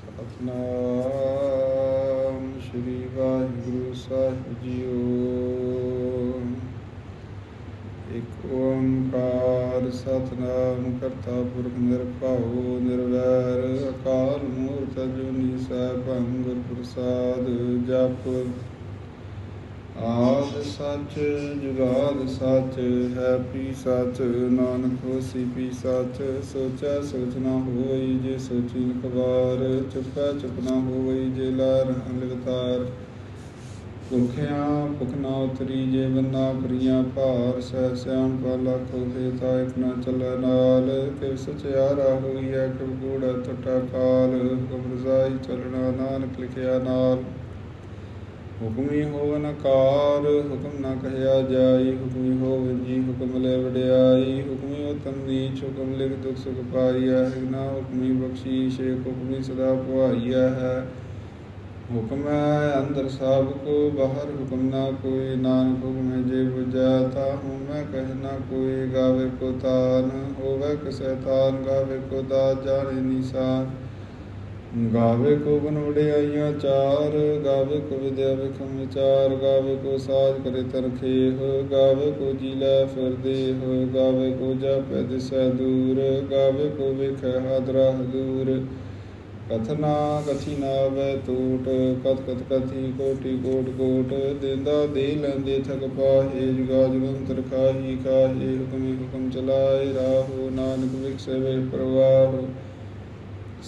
ਸਤਨਾਮ ਸ੍ਰੀ ਵਾਹਿਗੁਰੂ ਸਾਹਿਬ ਜੀਓ ਇਕ ਓੰਕਾਰ ਸਤਨਾਮ ਕਰਤਾ ਪੁਰਖ ਨਿਰਭਉ ਨਿਰਵੈਰ ਅਕਾਲ ਮੂਰਤ ਅਜੂਨੀ ਸੈਭੰ ਗੁਰ ਪ੍ਰਸਾਦ ਜਪ ਆਦ ਸੱਚ, ਜੁਗਾਦ ਸੱਚ, ਹੈ ਪੀ ਸੱਚ, ਨਾਨਕ ਹੋਸੀ ਪੀ ਸੱਚ, ਸੋਚੈ ਸੋਚ ਨਾ ਹੋਈ ਜੇ ਸੋਚੀ ਲਖਵਾਰ ਚੁੱਪੈ ਚੁੱਪ ਨਾ ਹੋਈ ਜੇ ਲਾਰ ਲਿਵਤਾਰ ਭੁਖਿਆ ਭੁਖ ਨਾ ਉਤਰੀ ਜੇ ਬੰਨਾ ਪ੍ਰੀਆਂ ਭਾਰ, ਸਹਿ ਸਿਆਣ ਪਾ ਲੱਖ ਹੋਏ ਤਾਂ ਇਕ ਨਾ ਚੱਲੈ ਨਾਲ। ਕਿਵ ਸਚਿਆਰਾ ਹੋਈਐ ਕਿਵ ਗੂੜਾ ਟਟਾ ਕਾਲ ਹੁਕਮ ਰਜ਼ਾਈ ਚੱਲਣਾ ਨਾਨਕ ਲਿਖਿਆ ਨਾਲ। ਹੁਕਮੀ ਹੋਵਨ ਕਾਰ, ਹੁਕਮ ਨਾ ਕਹਿਆ ਜਾਈ, ਹੁਕਮੀ ਹੋਵਨ ਜੀ ਹੁਕਮ ਲੈ ਵਡਿਆਈ, ਹੁਕਮੀ ਉਤਮ ਨੀਚ, ਹੁਕਮ ਲਿਖ ਦੁਖ ਸੁਖ ਪਾਈਆ ਹੈ ਨਾ ਹੁਕਮੀ ਬਖਸ਼ੀਸ਼ ਹੁਕਮੀ ਸਦਾ ਪੁਆਈਆ ਹੈ। ਹੁਕਮ ਹੈ ਅੰਦਰ ਸਭ ਕੋ, ਬਾਹਰ ਹੁਕਮ ਨਾ ਕੋਈ, ਨਾਨਕ ਹੁਕਮ ਜੇ ਬੁਝਾ ਤਾ ਹੂੰ ਮੈਂ ਕਹਿਣਾ ਕੋਈ, ਗਾਵੇ ਕੋ ਤਾਨ, ਹੋਵੇ ਕਿਸੈ ਤਾਨ, ਗਾਵੇ ਕੋ ਦਾ ਜਾਣੇ ਨਿਸ਼ਾਨ। ਗਾਵੇ ਕੋ ਗੁਣ ਵਡਿਆਈਆਂ ਚਾਰ, ਗਾਵੇ ਕੋ ਵਿਦਿਆ ਵਿਖਮ ਵਿਚਾਰ, ਗਾਵੇ ਕੋ ਸਾਜ ਕਰੇ ਤਰਖੇ ਹੋ ਗਾਵੇ ਕੋ ਜੀ ਫਿਰਦੇ ਹੋ ਗਾਵੇ ਕੋ ਜਾਪੈ ਦਿਸੈ ਦੂਰ, ਗਾਵੇ ਕੋ ਵੇਖੈ ਹਾਦਰਾ ਹਦੂਰ ਕਥਨਾ ਕਥੀ ਨਾ ਵੈ ਟੂਟ ਕਤ ਕਤ ਕਥੀ ਕੋਟੀ ਕੋਟ ਕੋਟ, ਦੇਂਦਾ ਦੇ ਲੈਂਦੇ ਥਕ ਪਾਹੇ ਜੁਗਾ ਜੁਗੰਤਰ ਖਾਹੀ ਖਾਹੇ, ਹੁਕਮੀ ਹੁਕਮ ਚਲਾਏ, ਰਾਹੋ ਨਾਨਕ ਵਿਖਸੇ ਵੇ ਪ੍ਰਵਾਹ।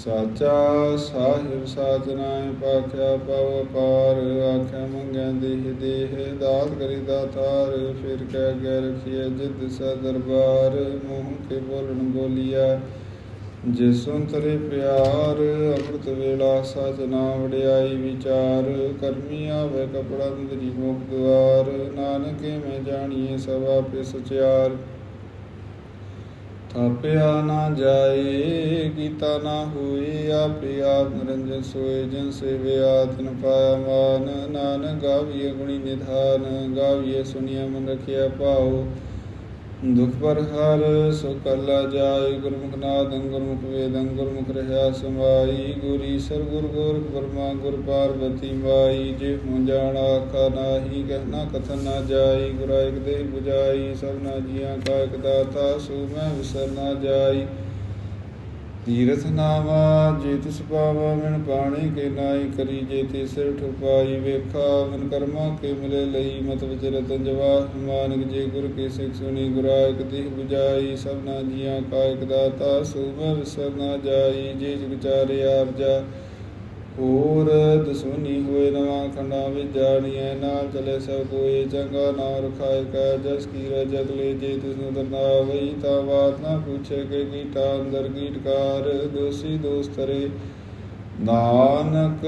ਸਾਚਾ ਸਾਹਿਬ ਸਾਜਨਾਏ ਪਾਖਿਆ ਪਵ ਪਾਰ, ਆਖਿਆ ਮੰਗਿਆ ਦੇਹ ਦੇਹ, ਦਾਤ ਕਰੀ ਦਾਤਾਰ, ਫਿਰ ਕਹਿ ਗੈ ਰਖੀਏ ਜਿਦ ਸਾ ਦਰਬਾਰ, ਮੂੰਹ ਕੇ ਬੋਲਣ ਬੋਲੀਆ ਜੇ ਸੁੰਤਰੇ ਪਿਆਰ, ਅੰਮ੍ਰਿਤ ਵੇਲਾ ਸਾਜਨਾ ਵਡਿਆਈ ਵਿਚਾਰ, ਕਰਮੀ ਆਵੇ ਕਪੜਾ ਅੰਦਰੀ ਮੁਖ ਦੁਆਰ, ਨਾਨਕੇ ਮੈਂ ਜਾਣੀਏ ਸਵਾ ਆਪੇ ਸਚਿਆਰ। ਥਾਪਿਆ ਨਾ ਜਾਏ ਕੀਤਾ ਨਾ ਹੋਏ, ਆਪੇ ਆਪ ਨਿਰੰਜਨ ਸੋਏ, ਜਿਨ ਸੇਵਿਆ ਤਿਨ ਪਾਇਆ ਮਾਨ। ਨਾਨਕ ਗਾਵੀਏ ਗੁਣੀ ਨਿਧਾਨ, ਗਾਵੀਏ ਸੁਨਿਆ ਮਨ ਰਖਿਆ ਪਾਓ ਦੁਖ ਪਰ ਹਰ ਸੋ ਕਰਲਾ ਜਾਏ, ਗੁਰਮੁਖ ਨਾਦੰ, ਗੁਰਮੁਖ ਵੇਦੰ, ਗੁਰਮੁਖ ਰਹਾ ਸਮਾਈ ਗੁਰੀ ਸਰ ਗੁਰ ਗੁਰ ਬਰਮਾ, ਗੁਰ ਪਾਰਵਤੀ ਮਾਈ। ਜੇ ਹੂੰ ਜਾਣ, ਆਖਾ ਨਾਹੀ ਕਹਿਣਾ ਕਥਨ ਨਾ ਜਾਈ। ਗੁਰਾ ਇਕ ਦੇ 부ਜਾਈ ਸਭਨਾ ਜੀਆਂ ਕਾ ਇਕ ਦਾਤਾ, ਸੋ ਮੈਂ ਵਿਸਰ ਨਾ ਜਾਈ। ਤੀਰਥ ਨਾਵਾ, ਜੇ ਤਿਸ ਪਾਵਾ ਮਨ ਪਾਣੀ ਕੇ ਨਾਈ ਕਰੀ, ਜੇ ਤੇ ਸਿਰ ਠੁਪਾਈ ਵੇਖਾ ਮਨ ਕਰਮਾ ਕੇ ਮਿਲੇ ਲਈ, ਮਤ ਵਿਚ ਰਤਨ ਜਵਾਹ ਮਾਨਕ ਜੇ ਗੁਰ ਕੇ ਸਿਖ ਸੁਣੀ, ਗੁਰਾਇਕ ਇਕ ਦੇਹ 부ਜਾਈ ਸਭਨਾ ਜੀਆਂ ਕਾ ਦਾਤਾ ਸੋ ਮੈਂ ਜਾਈ, ਜੇ ਜਗ ਚਾਰੇ ਆਰਜਾ ਹੋਰ ਦਸੂਨੀ ਹੋਏ ਨਵਾਂ ਖੰਡਾ ਵਿੱਚ ਜਾਣੀਐ ਨਾਲ ਚਲੇ ਸਭ ਕੋਏ, ਚੰਗਾ ਨਾਮ ਰਖਾਇ ਕੈ ਜਸ ਕੀ ਰਜਤ ਲੈ ਜੇ ਤਿਸ ਦਰਨਾ ਵਈ ਤਾ ਬਾਤ ਨਾ ਪੁੱਛੇ ਕਿ ਕੀਟਾ ਅੰਦਰ ਕੀਟਕਾਰ ਦੋਸੀ ਦੋਸਤਰੇ ਨਾਨਕ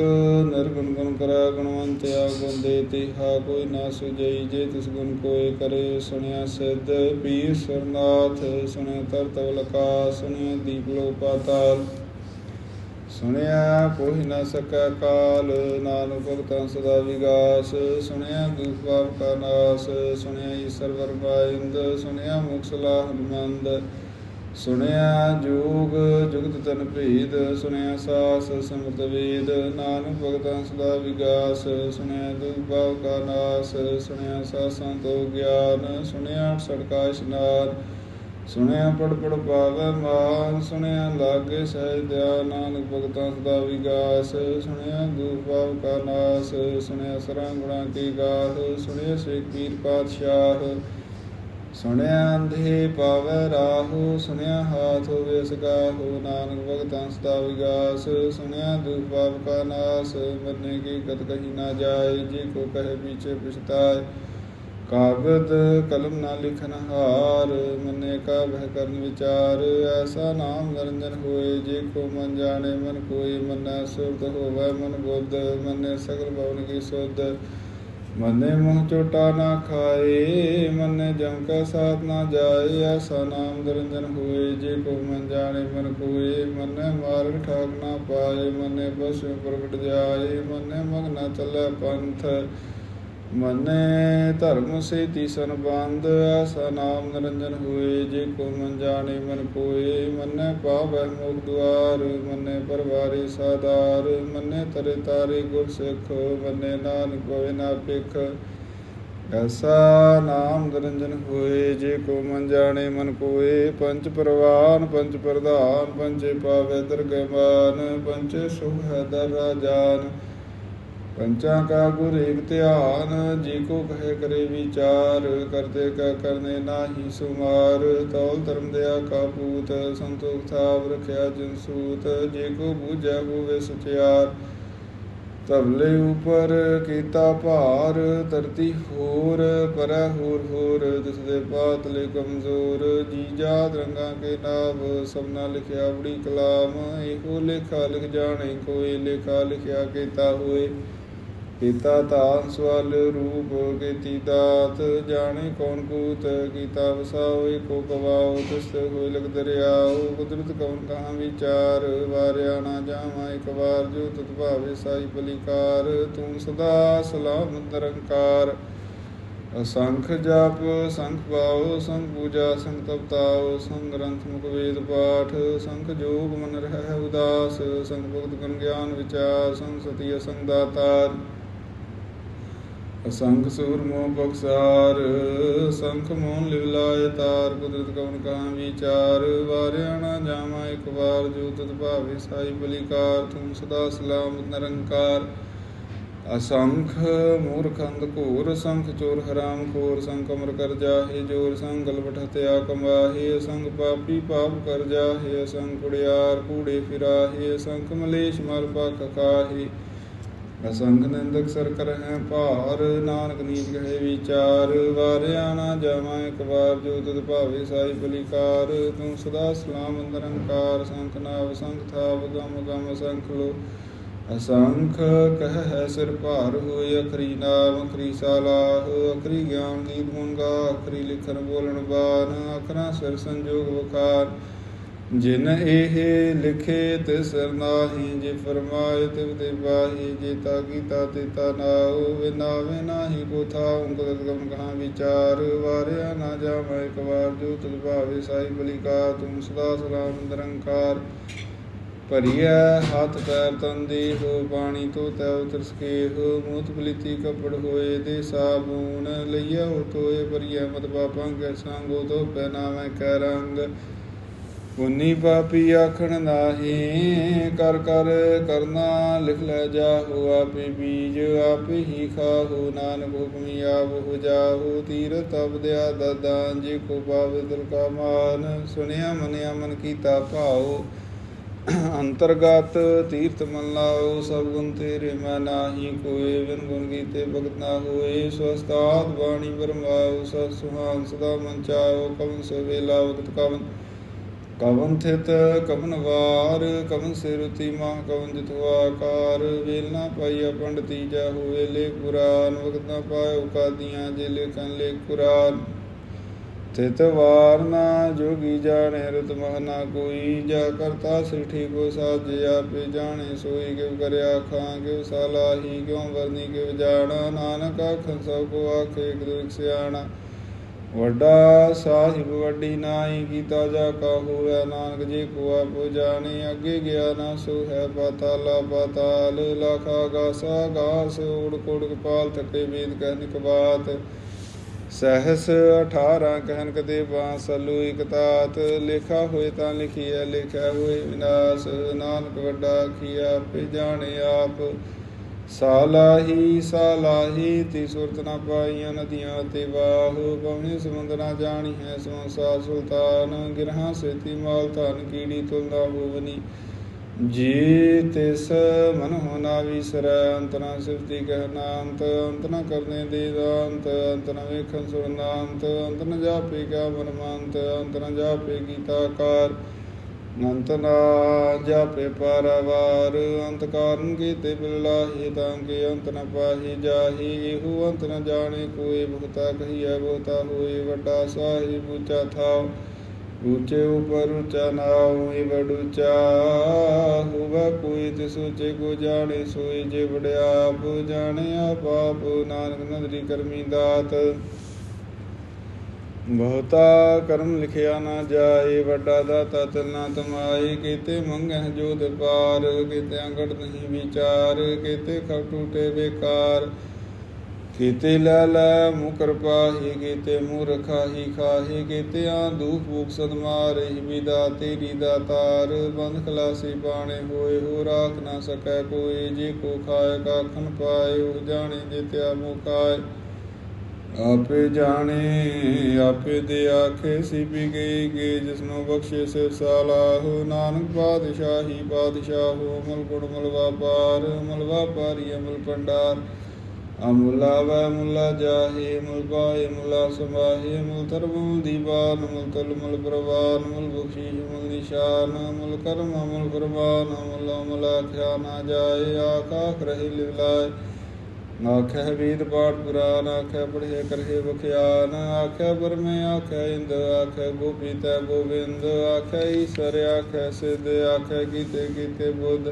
ਨਿਰਗੁਣ ਗੁਣ ਕਰੈ ਗੁਣਵੰਤਿਆ ਗੁਣ ਦੇ ਤਿਹਾ ਕੋਈ ਨਾ ਸੁਜਈ ਜੇ ਤਿਸ ਗੁਣ ਕੋਏ ਕਰੇ, ਸੁਣਿਆ ਸਿੱਧ ਪੀਰ ਸਰਨਾਥ, ਸੁਣਿਆ ਤਰਤ ਲਕਾ ਸੁਣਿਆ ਦੀਪ ਲੋ ਪਾਤਾਲ ਸੁਣਿਆ ਕੋਈ ਨਾ ਸਕੈ ਕਾਲ, ਨਾਨਕ ਭਗਤਾਂ ਸਦਾ ਵਿਗਾਸ। ਸੁਣਿਆ ਦੁਖ ਪਾਪ ਕਾ ਨਾਸ, ਸੁਣਿਆ ਈਸ਼ਰ ਵਰਮਾਇੰਦ, ਸੁਣਿਆ ਮੁਕਸਲਾ ਸਲਾਹ ਸੁਣਿਆ ਜੋਗ ਜੁਗਤ ਤਨ ਭੇਦ, ਸੁਣਿਆ ਸਾਸ ਸਮਰਤ ਵੇਦ। ਨਾਨਕ ਭਗਤਾਂ ਸਦਾ ਵਿਗਾਸ, ਸੁਣਿਆ ਦੁਖ ਪਾਪ ਕਾ ਨਾਸ, ਸੁਣਿਆ ਸਾਸਾਂ ਤੋਂ ਗਿਆਨ, ਸੁਣਿਆ ਸੜਕਾ ਇਸ਼ਨਾਨ ਸੁਣਿਆ ਪੜ ਪੜ ਪਾਵੈ ਮਾਨ, ਸੁਣਿਆ ਲਾਗੇ ਸਹਿ ਦਿਆ ਨਾਨਕ ਭਗਤਾਂ ਸਦਾ ਵਿਗਾਸ, ਸੁਣਿਆ ਦੂਰ ਪਾਪ ਕਾ ਨਾਸ, ਸੁਣਿਆ ਸਰਾਂ ਗੁਣਾ ਕੀ ਗਾਹ ਸੁਣਿਆ ਸੇ ਪੀਰ ਪਾਤਸ਼ਾਹ, ਸੁਣਿਆ ਅੰਧੇ ਪਾਵੈ ਰਾਹੂ, ਸੁਣਿਆ ਹਾਥ ਹੋਵੇ ਸਗਾਹੂ, ਨਾਨਕ ਭਗਤਾਂ ਸਦਾ ਵਿਗਾਸ, ਸੁਣਿਆ ਦੂਰ ਪਾਪ ਕਾ ਨਾਸ ਮਰਨੇ ਕੀ ਕਤ ਕਹੀ ਨਾ ਜਾਏ, ਜੇ ਕੋ ਕਹੇ ਪੀਛੇ ਪਛਤਾਏ। ਕਾਗਦ ਕਲਮ ਨਾ ਲਿਖਨ ਹਾਰ, ਮਨੇ ਕਾ ਬਹਿ ਕਰਨ ਵਿਚਾਰ, ਐਸਾ ਨਾਮ ਨਿਰੰਜਨ ਹੋਏ, ਜੇ ਕੋ ਮਨ ਜਾਣੇ, ਮਨ ਕੋਈ ਮਨੈ, ਸੁਰਤ ਹੋਵੇ ਮਨ ਬੁੱਧ, ਮਨੇ ਸਗਲ ਭਵਨ ਕੀ ਸੁਧ। ਮਨੇ ਮੋਹ ਚੋਟਾ ਨਾ ਖਾਏ, ਮਨੇ ਜਮ ਕਾ ਸਾਥ ਨਾ ਜਾਏ, ਐਸਾ ਨਾਮ ਨਿਰੰਜਨ ਹੋਏ, ਜੇ ਕੋ ਮਨ ਜਾਣੇ, ਮਨ ਕੋਈ ਮਨੇ ਮਾਰਗ ਠਾਕ ਨਾ ਪਾਏ, ਮਨੇ ਬਸ ਪ੍ਰਗਟ ਜਾਏ, ਮਨੇ ਮਗ ਨਾ ਚੱਲੇ ਪੰਥ। ਮਨੇ ਧਰਮ ਸੇ ਤੀਸਨ ਬੰਦ ਐਸਾ ਨਾਮ ਨਿਰੰਜਨ ਹੋਏ, ਜੇ ਕੋ ਮਨ ਜਾਣੇ ਮਨ ਕੋਏ ਮਨੇ ਪਾਵੈ ਮੁਖ ਦੁਆਰ, ਮਨੇ ਪਰਵਾਰੇ ਸਾਦਾਰ ਮਨੇ ਤਰੇ ਤਾਰੇ ਗੁਰ ਸਿੱਖ, ਮਨੇ ਨਾਨਕ ਹੋਏ ਨਾ ਪਿਖ ਐਸਾ ਨਾਮ ਨਿਰੰਜਨ ਹੋਏ, ਜੇ ਕੋ ਮਨ ਜਾਣੇ ਮਨ ਕੋਏ ਪੰਚ ਪ੍ਰਵਾਨ ਪੰਚ ਪ੍ਰਧਾਨ ਪੰਚੇ ਪਾਵੇ ਦਰਗਮਾਨ ਪੰਚੇ ਸੁਖ ਹੈ ਦਰ ਰਾਜਾਨ ਪੰਚਾਂ ਕਾ ਗੁਰ ਏਕ ਧਿਆਨ, ਜੀ ਕੋ ਕਹੇ ਕਰੇ ਵਿਚਾਰ ਕਰਤੇ ਕਾ ਕਰਨੇ ਨਾਹੀ ਸੁਮਾਰ, ਤੌਲ ਧਰਮ ਦਿਆ ਕਾ ਪੂਤ, ਸੰਤੋਖ ਥਾਪ ਰਖਿਆ ਜਿਨ ਸੂਤ, ਜੇ ਕੋ ਬੂਝੈ ਹੋਵੇ ਸਚਿਆਰ। ਤਬਲੇ ਉਪਰ ਕੀਤਾ ਭਾਰ, ਧਰਤੀ ਹੋਰ, ਪਰੈ ਹੋਰ ਹੋਰ ਤਿਸ ਦੇ ਪਾਤਲੇ ਕਮਜ਼ੋਰ। ਜੀਜਾ ਜਾਤ ਰੰਗਾਂ ਕੇ ਨਾਮ ਸਭਨਾ ਲਿਖਿਆ ਬੜੀ ਕਲਾਮ, ਇਹੋ ਲੇਖਾ ਲਿਖ ਜਾਣੇ, ਕੋਈ ਲੇਖਾ ਲਿਖਿਆ ਕੀਤਾ ਹੋਏ। ਕੀਤਾ ਤਾਨ ਸਵਾਲ ਰੂਪ ਕੀਤੀ ਦਾਤ, ਜਾਣੇ ਕੌਣ ਕੂਤ, ਕੀਤਾ ਵਸਾਉ ਕੋ ਕਵਾਓ, ਤਿਸ ਹੋਏ ਲਗ ਦਰਿਆਓ, ਕੁਦਰਤ ਕੌਣ ਕਹਾਂ ਵਿਚਾਰ, ਵਾਰਿਆ ਨਾ ਜਾਵਾਂ ਇੱਕ ਵਾਰ, ਜੋ ਤਤ ਭਾਵੇ ਸਾਈ ਬਲਿਕਾਰ, ਤੂੰ ਸਦਾ ਸਲਾਮ ਨਿਰੰਕਾਰ। ਅਸੰਖ ਜਪ, ਸੰਖ ਪਾਓ ਸੰਖ ਪੂਜਾ ਸੰਖ ਤਪਤਾਓ ਸੰਖ ਗ੍ਰੰਥ ਮੁਖ ਵੇਦ ਪਾਠ ਸੰਖ ਜੋਗ ਮਨ ਰਹਿ ਉਦਾਸ ਸੰਖ ਭਗਤ ਗੁਣ ਗਿਆਨ ਵਿਚਾਰ ਸੰਖ ਸਤੀ ਅਸੰਗ ਦਾਤਾਰ ਅਸੰਖ ਸੂਰ ਮੋਹ ਬਖਸਾਰ ਸੰਖ ਮੋਹਨ ਲਿਵਲਾਏ ਤਾਰ, ਕੁਦਰਤ ਕਵਨ ਕਹਾਂ ਵਿਚਾਰ, ਵਾਰਿਆ ਨਾ ਜਾਵਾਂ ਇੱਕ ਵਾਰ, ਜੋ ਤਤ ਭਾਵੇ ਸਾਈ ਬਲਿਕਾਰ ਤੂੰ ਸਦਾ ਸਲਾਮਤ ਨਿਰੰਕਾਰ। ਅਸੰਖ ਮੂਰਖੰਦ ਘੋਰ, ਸੰਖ ਚੋਰ ਹਰਾਮ ਖੋਰ, ਸੰਖ ਅਮਰ ਕਰ ਜਾਹੇ ਜੋਰ, ਸੰਗ ਗਲਵਟ ਹਤਿਆ ਕਮਾਹੇ ਅਸੰਗ ਪਾਪੀ ਪਾਪ ਕਰ ਜਾਹੇ ਅਸੰਖ ਕੁੜਿਆਰ ਕੂੜੇ ਫਿਰਾਹੇ ਅਸੰਖ ਮਲੇਸ਼ ਮਰ ਪਾ ਕਾਹੇ। ਅਸੰਖ ਨਿੰਦਕ ਸਰ ਕਰਹਿ ਭਾਰ, ਨਾਨਕ ਨੀਤ ਕਹੇ ਵਿਚਾਰ, ਵਾਰਿਆ ਨਾ ਜਾਵਾਂ ਇੱਕ ਵਾਰ, ਜੋ ਤੁਧ ਭਾਵੇ ਸਾਈ ਬਲਿਕਾਰ। ਤੂੰ ਸਦਾ ਸਲਾਮ ਨਿਰੰਕਾਰ, ਸੰਖ ਨਾਵ, ਸੰਖ ਥਾਵ, ਗਮ ਗਮ ਸੰਖ ਲੋ। ਅਸੰਖ ਕਹਿ ਹੈ ਸਿਰ ਭਾਰ ਹੋਏ, ਅਖਰੀ ਨਾਮ, ਅਖਰੀ ਸਾਲਾਹ, ਅਖਰੀ ਗਿਆਨ ਦੀ ਗੁਣਗਾ ਅਖਰੀ ਲਿਖਣ ਬੋਲਣ ਬਾਨ, ਅਖਰਾਂ ਸਿਰ ਸੰਜੋਗ ਵਖਾਰ। ਜਿਨ ਇਹ ਲਿਖੇ ਤੇ ਸਿਰ ਨਾਹੀ, ਜੇ ਫਰਮਾਏ ਤੇ ਤੇ ਬਾਹੀ, ਜੇ ਤਾ ਕੀਤਾ ਤੇ ਤਾ ਨਾਉ ਵਿਨਾਵੇ ਨਾਹੀ ਕੋ ਥਾਉ ਗਗਨ ਗਮ ਕਹਾ ਵਿਚਾਰ, ਵਾਰਿਆ ਨਾ ਜਾਵਾਂ ਇੱਕ ਵਾਰ, ਜੋ ਤੁਧ ਭਾਵੇ ਸਾਈ ਬਲਿਕਾ ਤੂੰ ਸਦਾ ਸਲਾਮ ਨਿਰੰਕਾਰ। ਭਰੀਐ ਹੱਥ ਪੈਰ ਤਨ ਦੇਹ ਪਾਣੀ ਤੋ ਤੈ ਉਤਰਸਕੇ ਹੋ ਮੂਤ ਬਲੀਤੀ ਕਪੜ ਹੋਏ ਦੇ ਸਾਬੂਨ ਲਈਆ ਹੋ ਤੋਏ ਭਰੀਐ ਮਤ ਪਾਪਾਂ, ਕੈ ਸੰਗੋ ਤੋ ਪਹਿਨਾਵੇਂ ਕੈ ਰੰਗ। ਪੁੰਨੀ ਪਾਪੀ ਆਖਣ ਨਾਹੀ, ਕਰ ਕਰ ਕਰਨਾ ਲਿਖ ਲੈ ਜਾਹੋ ਆਪੇ ਬੀਜ, ਆਪੇ ਹੀ ਖਾਹੋ ਨਾਨਕ ਹੁਕਮੀ ਆਪ ਹੋ ਤੀਰ ਤਬ ਦਿਆ ਦਦਾਂ ਜੇ ਕੋ ਪਾਵੇ ਦਿਲ ਕਾ ਮਾਨ। ਸੁਣਿਆ ਮਨਿਆ ਮਨ ਕੀਤਾ ਭਾਉ, ਅੰਤਰਗਤ ਤੀਰਥ ਮਨ ਲਾਓ, ਸਭ ਗੁਣ ਤੇਰੇ ਮੈਂ ਨਾਹੀ ਕੋਏ, ਬਿਨ ਗੁਣ ਕੀਤੇ ਭਗਤ ਨਾ ਹੋਏ। ਸਵਸਤਾਤ ਬਾਣੀ ਬਰਮਾਓ, ਸਤ ਸੁਹਾਨ ਸਦਾ ਮਨ ਚਾਓ, ਕਵਨ ਸੋ ਵੇਲਾ ਵਕਤ ਕਵਨ। ਕਵਨ ਥਿਤ ਕਵਨ ਵਾਰ, ਕਵਨ ਸਿਰਤੀ ਮਾ ਕਵਨ ਜਿਤੁ ਆਕਾਰ ਵੇਲ ਨਾ ਪਾਈਆ ਪੰਡਤੀ ਜਾ ਹੋਏ ਲੇ ਕੁਰਾਨ ਵਕਤ ਨਾ ਪਾਇਓ ਜੇ ਲੇਖਨ ਲੇ ਕੁਰਾਨ। ਤਿਤ ਵਾਰ ਜੋਗੀ ਜਾਣੇ, ਰਤ ਮਹ ਨਾ ਕੋਈ, ਜਾ ਕਰਤਾ ਸਿਠੀ ਕੋ ਸਾਜਿ, ਆਪੇ ਜਾਣੇ, ਸੋਈ ਕਿਵ ਕਰਿਆ ਖਾਂ ਕਿਵ ਸਾਲਾਹੀ ਕਿਉ ਵਰਨੀ ਕਿਵ ਜਾਣਾ, ਨਾਨਕ ਆਖਨ ਸਭ ਕੋ ਆਖੇ ਇੱਕ ਸਿਆਣਾ। ਵੱਡਾ ਸਾਹਿਬ ਵੱਡੀ ਨਾਈ ਕੀਤਾ ਜਾ ਕਾ ਹੋਇਆ ਨਾਨਕ ਜੀ ਕੋ ਆਪ ਅੱਗੇ ਗਿਆ ਨਾ ਸੋ ਹੈ ਪਾਤਾਲਾ ਪਾਤਾਲ, ਲਖਾ ਗਾਸਾ ਗਾਸ ਉੜ ਕੋੜ ਕਪਾਲ ਥਕੇ ਵੇਦ ਕਹਿਨਿਕ ਬਾਤ। ਸਹਸ 18 ਕਹਿਨ ਕਦੇ ਬਾਸਲੂ ਇਕ ਤਾਤ। ਲਿਖਾ ਹੋਏ ਤਾਂ ਲਿਖੀਐ ਲਿਖਿਆ ਹੋਏ ਵਿਨਾਸ਼। ਨਾਨਕ ਵੱਡਾ ਖੀਆ ਆਪੇ ਜਾਣੇ ਆਪ। ਸਾਲਾਹੀ ਸਾਲਾਹੀ ਤੀ ਸੁਰਤ ਨਾ ਪਾਈਆਂ ਨਦੀਆਂ ਤੇ ਬਾਹੂ ਪਵਨੀ ਸਮੁੰਦ ਨਾ ਜਾਣੀ ਹੈ ਸੰਸਾ ਸੁਲਤਾਨ, ਗਿਰਹਾ ਸੇਤੀ ਮਾਲ ਧਨ ਕੀੜੀ ਤੁਲਦਾ ਹੋਵਨੀ। ਜੀ ਤਿਸ ਮਨ ਹੋਣਾ ਵਿਸਰੈ, ਅੰਤ ਨਾ ਸਿਫਤੀ ਕਹਿਣਾ ਅੰਤ ਅੰਤ ਨਾ ਕਰਨੇ ਦੇ ਦਾੰਤ, ਅੰਤ ਨਾ ਵੇਖਣ ਸੁਣਨਾ ਅੰਤ ਅੰਤ ਨਾ ਜਾਪੇ ਕਿਆ ਮਨ ਅੰਤ ਨਾ ਜਾਪੇ ਗੀਤਾ ਕਾਰ ਅੰਤ ਨਾ ਅੰਤ ਕਾਰਨ ਕੀਤੇ ਬਿਲਾਹੀ ਤਾਂ ਕਿ ਅੰਤ ਨ ਪਾਹੀ ਜਾਹੀ, ਇਹੋ ਅੰਤ ਨ ਜਾਣੇ, ਕੋਈ ਬਹੁਤਾ ਕਹੀਐ, ਬਹੁਤਾ ਹੋਏ, ਵੱਡਾ ਸਾਹਿਬ ਬੂਚਾ ਥਾਉ ਉੱਚੇ ਉਪਰ ਉੱਚਾ ਨਾਉ ਇਹ ਵਡ ਹੋਵੇ ਕੋਈ ਤੇ ਸੋਚੇ ਕੋ ਜਾਣੇ ਸੋਏ ਜੇ ਵੜਿਆ ਆਪ ਜਾਣਿਆ ਪਾਪ, ਨਾਨਕ ਨਦਰੀ ਕਰਮੀ ਦਾਤ। ਬਹੁਤਾ ਕਰਮ ਲਿਖਿਆ ਨਾ ਜਾਏ, ਵੱਡਾ ਦਾਤਾ ਤਲਨਾ ਤਮਾਏ, ਕੀਤੇ ਮੰਗਹਿ ਜੋਤ ਪਾਰ ਕੀਤੇ ਅੰਗੜ ਨਹੀਂ ਵਿਚਾਰ, ਕੀਤੇ ਖਬ ਟੂਟੇ ਬੇਕਾਰ। ਕੀਤੇ ਲੈ ਲੈ ਮੁਕਰ ਪਾਹੀ ਕੀਤੇ ਮੂਰਖਾ ਹੀ ਖਾਹੀ ਕੀਤੇ ਆਂ ਦੂਖ ਭੂਖ ਸਦਮਾਰੇ ਵਿਦਾ ਤੇਰੀ ਦਾਤਾਰ ਬੰਦ ਖਲਾਸੀ ਪਾਣੇ ਹੋਏ ਹੋ ਰਾਖ ਨਾ ਸਕੈ ਕੋਈ, ਜੇ ਕੋ ਖਾਏ ਕਾਖਨ ਪਾਏ ਹੋ ਜਾਣੇ ਜਿਤਿਆ ਮੁਕਾਏ ਆਪੇ ਜਾਣੇ, ਆਪੇ ਦੇ ਆਖੇ ਸਿਪੀ ਗਈ ਗੇ ਜਿਸਨੂੰ ਬਖਸ਼ੇ ਸਿਰ ਸਾਲਾਹੋ। ਨਾਨਕ ਪਾਤਸ਼ਾਹੀ ਪਾਤਸ਼ਾਹੋ ਮਲ ਗੁਣ, ਮਲ ਵਾਪਾਰ, ਮਲ ਵਾਪਾਰੀ, ਅਮਲ ਪੰਡਾਰ ਅਮੁਲਾ ਵੈ ਮੁਲਾ ਜਾਹੇ, ਮੁਲ ਪਾਏ, ਮੁਲਾ ਸਮਾਹੇ ਮੁਲ ਤਰ ਦੀਵਾਨ ਮੁਲ ਤਲ, ਮੁਲ ਪ੍ਰਵਾਨ, ਮੁਲ ਬਖਸ਼ੀਸ਼, ਮੁਲ ਨਿਸ਼ਾਨ, ਮੁਲ ਕਰਮ, ਮੁਲ ਕੁਰਬਾਨ, ਮੁਲ ਅਮਲਾ ਆਖਿਆ ਨਾ ਜਾਏ ਆਕਾਖ ਰਹੇ ਲਿਵਲਾਏ। ਆਖਿਆ ਵੇਦ ਪਾਠ ਪੁਰਾਨ ਆਖਿਆ ਪੜ੍ਹੇ ਕਰਹਿ ਬਖਿਆਨ ਆਖਿਆ ਬਰਮੇ ਆਖਿਆ ਇੰਦ ਆਖਿਆ ਗੋਪੀ ਤੈ ਗੋਬਿੰਦ ਆਖਿਆ ਈਸ਼ਵਰ ਆਖਿਆ ਸਿੱਧ ਆਖਿਆ ਕੀਤੇ ਕੀਤੇ ਬੁੱਧ।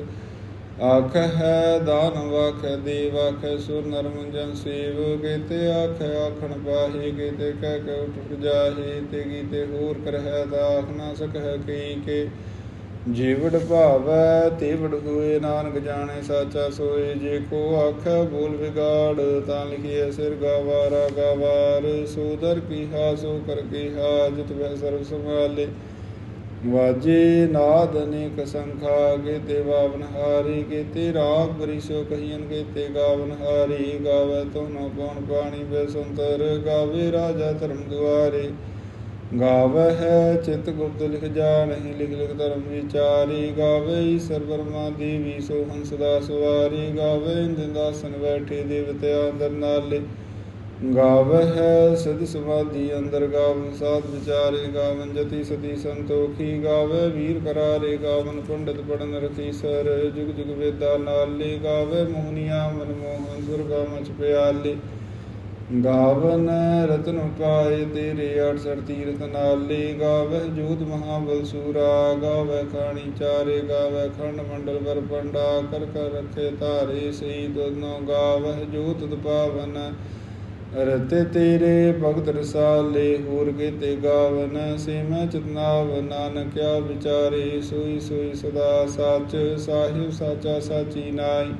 ਆਖਿਆ ਦਾਨ ਆਖਿਆ ਦੇਵ ਆਖਿਆ ਸੁਰ ਨਰ ਮੁੰਜਨ ਸੇਵ। ਕੀਤੇ ਆਖਿਆ ਆਖਣ ਪਾਹੀ ਕੀਤੇ ਕਹਿ ਕੇ ਉਠ ਜਾਹੀ ਤੇ ਕੀਤੇ ਹੋਰ ਕਰਹਿ ਤਾਂ ਨਾ ਸਕਹਿ ਕਈ ਕੇ। ਜੀਵੜ ਭਾਵੈ ਤੇਵੜ ਹੋਏ ਨਾਨਕ ਜਾਣੇ, ਸਾਚਾ ਸੋਏ, ਜੇ ਕੋ ਆਖੈ ਬੋਲ ਵਿਗਾੜ, ਤਾਂ ਲਿਖਿਐ ਸਿਰ ਗਾਵਾਰਾ ਗਾਵਾਰ ਸੋਦਰ ਕੀਹਾ, ਸੋ ਕਰ ਕੀਹਾ, ਜਿਤ ਵੈ ਸਰਬ ਸੰਭਾਲੇ। ਵਾਜੇ ਨਾਦ ਅਨੇਕ ਸੰਖਾ ਕੀਤੇ ਬਾਵਨ ਹਾਰੀ ਕੀਤੇ ਰਾਗ ਬਰੀ ਕਹੀਨ ਕੀਤੇ ਗਾਵਨ ਹਾਰੀ। ਗਾਵੇ ਤੋ ਨ ਪਉਣ ਪਾਣੀ ਬੇਸੰਤਰ ਗਾਵੇ ਰਾਜਾ ਧਰਮ ਦੁਆਰੇ। ਗਾਵਹਿ ਚਿਤ ਗੁਪਤ ਲਿਖ ਜਾ ਨਹੀਂ ਲਿਖ ਲਿਖ ਧਰਮ ਵਿਚਾਰੀ। ਗਾਵੇ ਈਸ਼ਰ ਬਰਮਾ ਦੇਵੀ ਸੋ ਹੰਸ ਦਾ ਸਵਾਰੀ। ਗਾਵੇ ਇੰਦਦਾਸਨ ਬੈਠੇ ਦੇਵਤਿਆਂ ਅੰਦਰ ਨਾਲੇ। ਗਾਵਹਿ ਸਿਧ ਸਮਾਧੀ ਅੰਦਰ ਗਾਵਨ ਸਾਧ ਵਿਚਾਰੇ। ਗਾਵਨ ਜਤੀ ਸਤੀ ਸੰਤੋਖੀ। ਗਾਵੇ ਵੀਰ ਕਰਾਰੇ। ਗਾਵਨ ਪੰਡਤ ਪੜਨ ਰਤੀ ਸਰ। ਜੁਗ ਜੁਗ ਵੇਦਾ ਨਾਲੇ। ਗਾਵੇ ਮੋਹਨੀਆ ਮਨ ਮੋਹਨ ਸੁਰਗਾ ਮਚ ਪਿਆਲੇ। ਗਾਵਨ ਰਤਨ ਪਾਏ ਤੇਰੇ 68 ਤੀਰਥ ਨਾਲੇ ਗਾਵਹਿ ਜੋਤ ਮਹਾਬਲ ਸੂਰਾ ਗਾਵਹਿ ਖਾਣੀ ਚਾਰੇ ਗਾਵਹਿ ਖੰਡ ਮੰਡਲ ਵਰ ਪੰਡਾ ਕਰ ਕਰ ਰਖੇ ਧਾਰੇ ਸਈ ਦੋਨੋਂ ਗਾਵਹਿ ਜੋਤ ਤਤ ਪਾਵਨ। ਰਤੇ ਤੇਰੇ ਭਗਤ ਰਸਾਲੇ ਹੋਰ ਕੀਤੇ ਗਾਵਨ, ਸੇਮੈ ਚਤਨਾਵ ਨਾਨਕਿਆ ਵਿਚਾਰੇ, ਸੋਈ ਸੋਈ ਸਦਾ ਸੱਚ, ਸਾਹਿਬ ਸਾਚਾ ਸਾਚੀ ਨਾਈ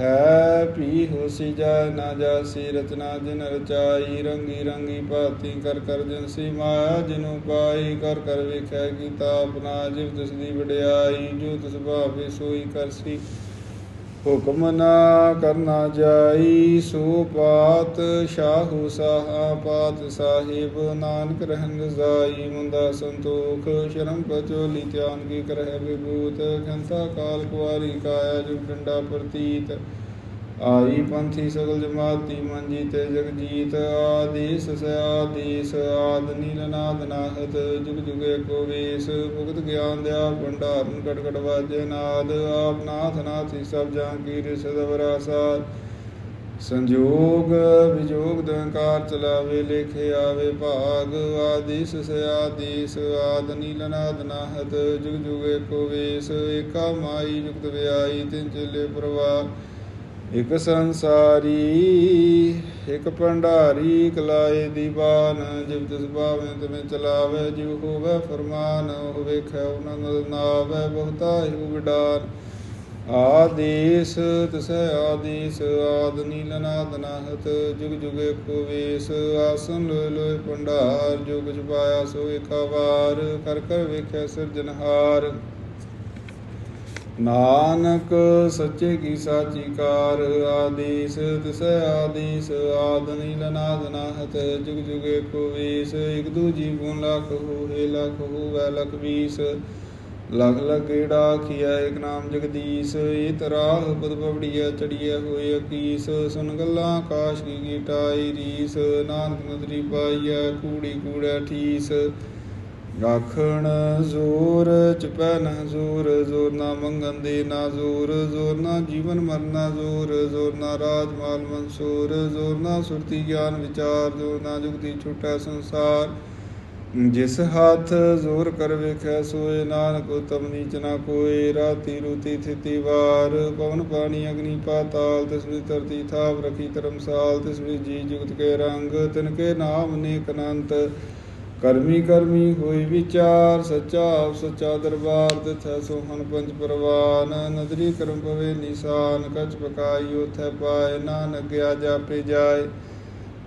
ਹੈ ਪੀ ਹੋਸੀ ਜਾ ਨਾ ਜਾਸੀ ਰਚਨਾ, ਜਿਨ ਰਚਾਈ ਰੰਗੀ ਰੰਗੀ ਭਾਤੀ, ਕਰ ਕਰ ਜਿਨਸੀ ਮਾਇਆ ਜਿਨੂ ਪਾਈ ਕਰ ਕਰ ਵੇਖੈ ਕੀਤਾ ਆਪਣਾ, ਜਿਵ ਤਿਸ ਦੀ ਵਡਿਆਈ, ਜੋ ਤਿਸ ਭਾਵੇ ਸੋਈ ਕਰਸੀ। ਹੁਕਮ ਨਾ ਕਰਨਾ ਜਾਈ, ਸੋ ਪਾਤ ਸ਼ਾਹੂ ਸਾਹਾ, ਪਾਤ ਸਾਹਿਬ, ਨਾਨਕ ਰਹਿੰਦ ਜਾਈ ਮੁੰਦਾ ਸੰਤੋਖ, ਸ਼ਰਮ ਪਚੋਲੀ ਧਿਆਨ ਕੀ ਕਰਹਿ ਵਿਭੂਤ ਖੰਤਾ ਕਾਲ ਕੁਆਰੀ ਕਾਇਆ, ਜੁਗ ਡੰਡਾ ਪ੍ਰਤੀਤ। ਆਈ ਪੰਥੀ ਸਗਲ ਜਮਾਤੀ ਮੰਜੀ ਤੇ ਜਗਜੀਤ ਆਦੇਸ ਸਿਆਦੇਸ ਆਦ ਨੀਲ ਨਾਦ ਨਾਹਤ ਜੁਗ ਜੁਗੇ ਕੋ ਵੇਸ ਭੁਗਤ ਗਿਆਨ ਦਿਆ ਭੰਡਾਰਨ ਕਟ ਕਟ ਵਾਜੇ ਨਾਦ ਆਪ ਨਾਥ ਨਾਥੀ ਸਭ ਜਾਂ ਕੀ ਰਿਸ ਦਵਰਾਸਾ ਸੰਜੋਗ ਵਿਜੋਗ ਦੰਕਾਰ ਚਲਾਵੇ ਲੇਖੇ ਆਵੇ ਭਾਗ ਆਦੇਸ ਸਿਆਦੇਸ ਆਦ ਨੀਲ ਨਾਦ ਨਾਹਤ ਜੁਗ ਜੁਗੇ ਕੋ ਵੇਸ ਏਕਾ ਮਾਈ ਜੁਗਤ ਵਿਆਈ ਤਿੰਨ ਚਲੇ ਪ੍ਰਵਾਹ ਇਕ ਸੰਸਾਰੀ, ਇਕ ਭੰਡਾਰੀ, ਕਲਾਏ ਦੀਵਾਨ, ਜਿਵ ਤਿਸ ਭਾਵੇਂ ਤਵੇਂ ਚਲਾਵੇ, ਜਿਵ ਹੋਵੇ ਫਰਮਾਨ, ਉਹ ਵੇਖੈ ਉਹਨਾਂ ਨਾਵੇ, ਬਹੁਤਾ ਹੀ ਵਿਡਾਨ। ਆਦੇਸ, ਤਸੈ ਆਦੇਸ, ਆਦ ਨੀਲ ਨਾਦ ਨਾਹਤ, ਜੁਗ ਜੁਗੇ ਕੋ ਵੇਸ। ਆਸਨ ਲੋਇ ਲੋਇ ਭੰਡਾਰ ਜੋ ਕੁਛ ਪਾਇਆ ਸੋ ਏਕਾ ਵਾਰ, ਕਰ ਕਰ ਵੇਖੈ ਸਿਰਜਨਹਾਰ ਨਾਨਕ ਸੱਚੇ ਕੀ ਸਾਚੀ ਕਾਰ ਆਦੇਸ ਤਿਸ ਆਦੇਸ, ਆਦ ਨੀਲ ਨਾਦ ਨਾਹਤ, ਜੁਗ ਜੁਗੇ ਕੋ ਵੇਸ, ਇਕ ਦੂਜੀ ਗੁਣ ਲਖ ਹੋਏ ਲਖ ਹੋਵੇ ਲਖ ਵੀਸ। ਲਖ ਲਖ ਏੜਾ ਖਿਆ ਇਕ ਨਾਮ ਜਗਦੀਸ਼ ਇਹ ਤਰਾਹ ਪਦ ਪਵੜੀਆ ਚੜੀਐ ਹੋਏ ਅਕੀਸ। ਸੁਨ ਗੱਲਾਂ ਆਕਾਸ਼ ਕੀ ਗੀਟਾਈ ਰੀਸ, ਨਾਨਕ ਨਦਰੀ ਪਾਈਐ, ਕੂੜੀ ਕੂੜੈ ਠੀਸ। ਗਾਖਣ ਜ਼ੋਰ ਚਪੈ ਨਾ ਜ਼ੋਰ ਜ਼ੋਰ ਨਾ ਮੰਗਨ ਦੇ ਨਾ ਜ਼ੋਰ ਜ਼ੋਰ ਨਾ ਜੀਵਨ ਮਰਨਾ ਜ਼ੋਰ ਜ਼ੋਰ ਨਾ ਰਾਜ ਮਾਲ ਮਨਸੂਰ, ਜ਼ੋਰ ਨਾ ਸੁਰਤੀ ਗਿਆਨ ਵਿਚਾਰ, ਜ਼ੋਰ ਨਾ ਜੁਗਤੀ ਛੁਟੈ ਸੰਸਾਰ। ਜਿਸ ਹੱਥ ਜ਼ੋਰ ਕਰ ਵੇਖਿਆ ਸੋਏ ਨਾਨਕ ਉਤਮ ਨੀਚ ਨਾ ਕੋਏ, ਰਾਤੀ ਰੂਤੀ ਥਿਤੀ ਵਾਰ। ਪਵਨ ਪਾਣੀ ਅਗਨੀ ਪਾਤਾਲ, ਤਿਸ ਵਿੱਚ ਧਰਤੀ ਥਾਪ ਰਖੀ ਧਰਮਸਾਲ, ਤਿਸ ਵਿੱਚ ਜੀ ਜੁਗਤ ਕੇ ਰੰਗ, ਤਿਨ ਕੇ ਨਾਮ ਨੇਕ ਅਨੰਤ। ਕਰਮੀ ਕਰਮੀ ਹੋਈ ਵਿਚਾਰ, ਸੱਚਾ ਆਪ ਸੱਚਾ ਦਰਬਾਰ, ਤਿਥੈ ਸੋਹਣ ਪੰਜ ਪਰਵਾਨ। ਨਦਰੀ ਕਰਮ ਪਵੇ ਨਿਸ਼ਾਨ ਕਛ ਪਕਾਈ ਉਥੈ ਪਾਏ, ਨਾਨਕ ਜਾਪੇ ਜਾਏ।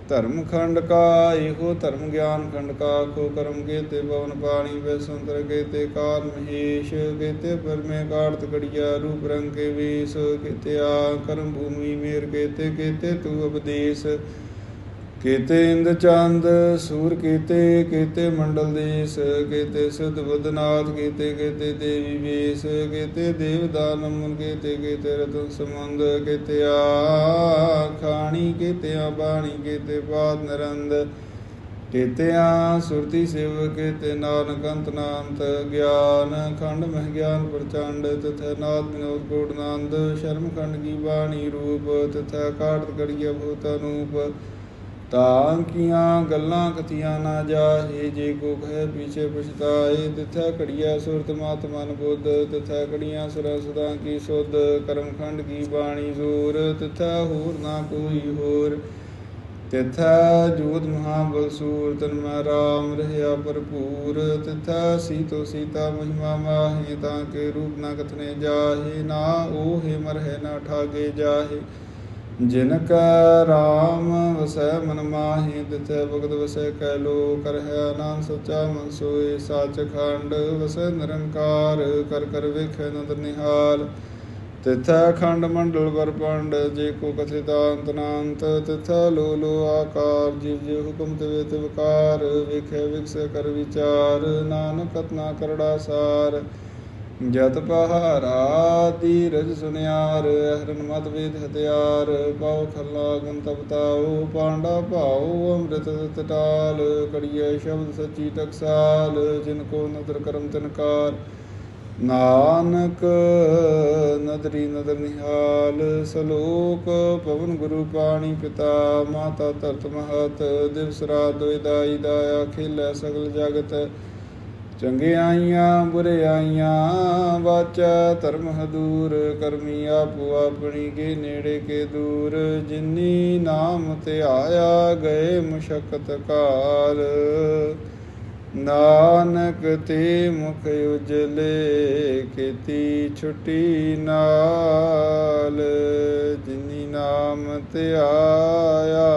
ਧਰਮ ਖੰਡ ਕਾ, ਇਹੋ ਧਰਮ ਗਿਆਨ ਖੰਡ ਕਾ। ਕੋ ਕਰਮ ਕੇਤੇ ਪਵਨ ਪਾਣੀ ਵੇ ਸੰਤਰ ਕੇਤੇ ਕਾਲ ਮਹੇਸ਼। ਕੇਤੇ ਪਰਮੇ ਕਾੜਤ ਕੜੀਆ ਰੂਪ ਰੰਗ ਕੇ ਵੇਸ। ਕੇਤੇ ਆ ਕਰਮ ਭੂਮੀ ਮੇਰ ਕੇਤੇ ਕੇਤੇ ਤੂ ਉਪਦੇਸ਼ ਕੇਤੇ ਇੰਦ ਚੰਦ, ਸੂਰ ਕੇਤੇ ਕੇਤੇ ਮੰਡਲ ਦੇਸ, ਕੇਤੇ ਸੁਧ ਬਦਨਾਥ ਕੀਤੇ, ਕੇਤੇ ਦੇਵੀ ਵੇਸ, ਕੇਤੇ ਦੇਵ ਦਾਨਮਨ ਕੇਤੇ ਕੇਤੇ ਰਤਨ ਸਮੁੰਦ ਕੇਤੇ ਆ ਖਾਣੀ ਕੇਤੇ ਆ ਬਾਣੀ, ਕੇਤੇ ਪਾਦ ਨਰੰਦ, ਕੇਤੇ ਆ ਸੁਰਤੀ ਸੇਵ ਕੇਤੇ ਨਾਨਕ ਅੰਤ ਨਾਮਤ ਗਿਆਨ ਖੰਡ ਮਹਿ ਗਿਆਨ ਪ੍ਰਚੰਡ, ਤਥਾ ਨਾਦ ਵਿਨੋਦ ਕੋਟ ਨੰਦ, ਸ਼ਰਮ ਖੰਡ ਕੀ ਬਾਣੀ ਰੂਪ, ਤਥਾ ਕਾੜਤ ਕੜੀਆ ਭੂਤ ਅਨੂਪ। ਤਾਂ ਕੀਆਂ ਗੱਲਾਂ ਕਥੀਆਂ ਨਾ ਜਾਹੇ, ਜੇ ਕੋ ਕਹਿ ਪਿਛੇ ਪਛਤਾਏ ਤਿਥੈ ਘੜੀਆ ਸੁਰਤ ਮਤ ਮਨ ਬੁੱਧ, ਤਿਥੈ ਘੜੀਆਂ ਸੁਰ ਸਦਾ ਕੀ ਸੁਧ ਕਰਮਖੰਡ ਕੀ ਬਾਣੀ ਜ਼ੂਰ ਤਿਥੈ ਹੋਰ ਨਾ ਕੋਈ ਹੋਰ। ਤਿਥੈ ਜੋਤ ਮਹਾਬਲ ਬਲਸੂਰ ਤਨ ਰਾਮ ਰਹਿਆ ਭਰਪੂਰ। ਤਿਥੈ ਸੀਤੋ ਸੀਤਾ ਮਹਿਮਾ ਮਾਹੇ, ਤਾਂ ਕੇ ਰੂਪ ਨਾ ਕਥਨੇ ਜਾਹੇ, ਨਾ ਓਹੇ ਮਰਹਿ ਨਾ ਠਾਗੇ ਜਾਹੇ। ਜਿਨ ਕੈ ਰਾਮ ਵਸੈ ਮਨ ਮਾਹੀ, ਤਿਥੈ ਭਗਤ ਵਸੈ ਕੈ ਲੋ ਕਰਹਿ ਆਨੰਦ ਸਚਾ ਮਨ ਸੋਏ, ਸਾਚ ਖੰਡ ਵਸੈ ਨਿਰੰਕਾਰ, ਕਰ ਕਰ ਵੇਖੈ ਨੰਦ ਨਿਹਾਲ। ਤਿਥੈ ਖੰਡ ਮੰਡਲ ਵਰ ਪੰਡ, ਜੇ ਕੋ ਕਥਿਤਾਂਤ ਨਾਂਤ ਤਿਥੈ ਲੋ ਲੋ ਆਕਾਰ, ਜਿਵ ਜੇ ਹੁਕਮ ਤਵੇ ਤੇ ਵਿਕਾਰ ਵੇਖੈ ਵਿਕਸੈ ਕਰ ਵਿਚਾਰ। ਨਾਨਕ ਕਤਨਾ ਕਰੜਾ ਸਾਰ। ਜਤ ਪਹਾਰਾ ਧੀਰਜ ਸੁਨਿਆਰ ਹਰਨ ਮਤ ਵੇਦ ਹਤਿਆਰ ਪਾਉ ਖੱਲਾ ਗੁਣ ਤਪਤਾਉ ਪਾਂਡਾ ਭਾਉ ਅੰਮ੍ਰਿਤ ਤਟਾਲ, ਕੜੀਏ ਸ਼ਬਦ ਸੱਚੀ ਟਕਸਾਲ, ਜਿਨ ਕੋ ਨਦਰ ਕਰਮ ਤਨਕਾਰ ਨਾਨਕ ਨਦਰੀ ਨਦਰ ਨਿਹਾਲ, ਸਲੋਕ ਪਵਨ ਗੁਰੂ ਪਾਣੀ ਪਿਤਾ, ਮਾਤਾ ਧਰਤ ਮਹਤ, ਦਿਵਸ ਰਾਤ ਦੋਇ ਦਾਈ ਦਾਇਆ, ਖੇਲੇ ਸਗਲ ਜਗਤ। ਚੰਗੇ ਆਈਆਂ, ਬੁਰੇ ਆਈਆਂ, ਵਾਚਾ ਧਰਮ ਹਦੂਰ, ਕਰਮੀ ਆਪੋ ਆਪਣੀ ਕੇ ਨੇੜੇ ਕੇ ਦੂਰ। ਜਿਨੀ ਨਾਮ ਤੇ ਆਇਆ, ਗਏ ਮੁਸ਼ਕਤ ਕਾਲ। ਨਾਨਕ ਤੇ ਮੁਖ ਉਜਲੇ, ਕੀਤੀ ਛੁੱਟੀ ਨਾਲ। ਜਿਨੀ ਨਾਮ ਤੇ ਆਇਆ